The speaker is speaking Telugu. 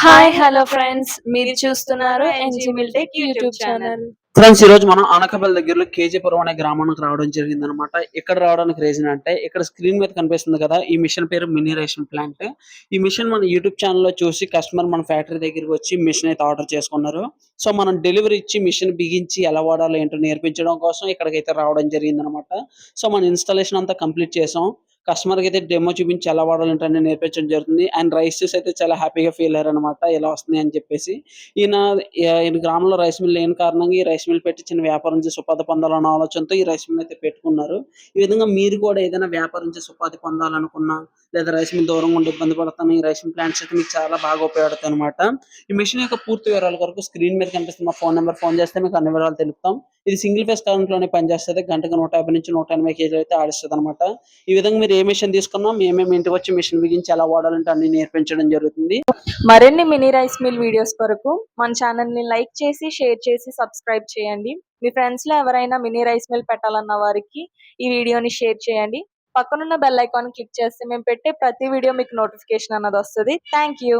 హాయ్ హలో ఫ్రెండ్స్ మీరు చూస్తున్నారు యూట్యూబ్ ఛానల్ ఫ్రెండ్స్ ఈ రోజు మనం అనకపల్లి దగ్గరలో కేజీపురం అనే గ్రామానికి రావడం జరిగింది అనమాట ఇక్కడ రావడానికి రీజన్ అంటే ఇక్కడ స్క్రీన్ మీద కనిపిస్తుంది కదా ఈ మిషన్ పేరు మినీ రేషన్ ప్లాంట్. ఈ మిషన్ మన యూట్యూబ్ ఛానల్లో చూసి కస్టమర్ మన ఫ్యాక్టరీ దగ్గరికి వచ్చి మిషన్ అయితే ఆర్డర్ చేసుకున్నారు. సో మనం డెలివరీ ఇచ్చి మిషన్ బిగించి ఎలా వాడాలో ఏంటో నేర్పించడం కోసం ఇక్కడికైతే రావడం జరిగింది అనమాట సో మన ఇన్స్టాలేషన్ అంతా కంప్లీట్ చేసాం. కస్టమర్కి అయితే డెమో చూపించి ఎలా వాడాలంటే అన్ని నేర్పించడం జరుగుతుంది. అండ్ రైస్ అయితే చాలా హ్యాపీగా ఫీల్ అయ్యారు అనమాట వస్తున్నాయి అని చెప్పేసి. ఈయన ఈయన గ్రామంలో రైస్ మిల్ లేని కారణంగా ఈ రైస్ మిల్ పెట్టి చిన్న వ్యాపారం చేసి ఉపాధి పొందాలన్న ఆలోచనతో ఈ రైస్ మిల్ అయితే పెట్టుకున్నారు. ఈ విధంగా మీరు కూడా ఏదైనా వ్యాపారం చేసి ఉపాధి పొందాలనుకున్నా లేదా రైస్ మిల్ దూరంగా ఉండి ఇబ్బంది పడతాను ఈ రైస్ మిల్ ప్లాంట్స్ అయితే మీకు చాలా బాగా ఉపయోగపడతాయి అనమాట ఈ మిషన్ యొక్క పూర్తి వివరాల కొరకు స్క్రీన్ మీద కనిపిస్తున్న మా ఫోన్ నెంబర్ ఫోన్ చేస్తే మీకు అన్ని వివరాలు తెలుపుతాం. ఇది సింగిల్ ఫేస్ కరెంట్లోనే పనిచేస్తుంది. గంటకు నూట యాభై నుంచి నూట ఎనభై కేజీలు అయితే ఆడిస్తుంది అనమాట ఈ విధంగా మీరు ఏ మిషన్ తీసుకున్నా మేమేమి ఇంటికి వచ్చి మిషన్ బిగించి ఎలా వాడాలంటే అన్ని నేర్పించడం జరుగుతుంది. మరిన్ని మినీ రైస్ మిల్ వీడియోస్ కొరకు మన ఛానల్ని లైక్ చేసి షేర్ చేసి సబ్స్క్రైబ్ చేయండి. మీ ఫ్రెండ్స్లో ఎవరైనా మినీ రైస్ మిల్ పెట్టాలన్న వారికి ఈ వీడియోని షేర్ చేయండి. పక్కనున్న బెల్ ఐకాన్ క్లిక్ చేస్తే మేము పెట్టే ప్రతి వీడియో మీకు నోటిఫికేషన్ అన్నది వస్తుంది. Thank you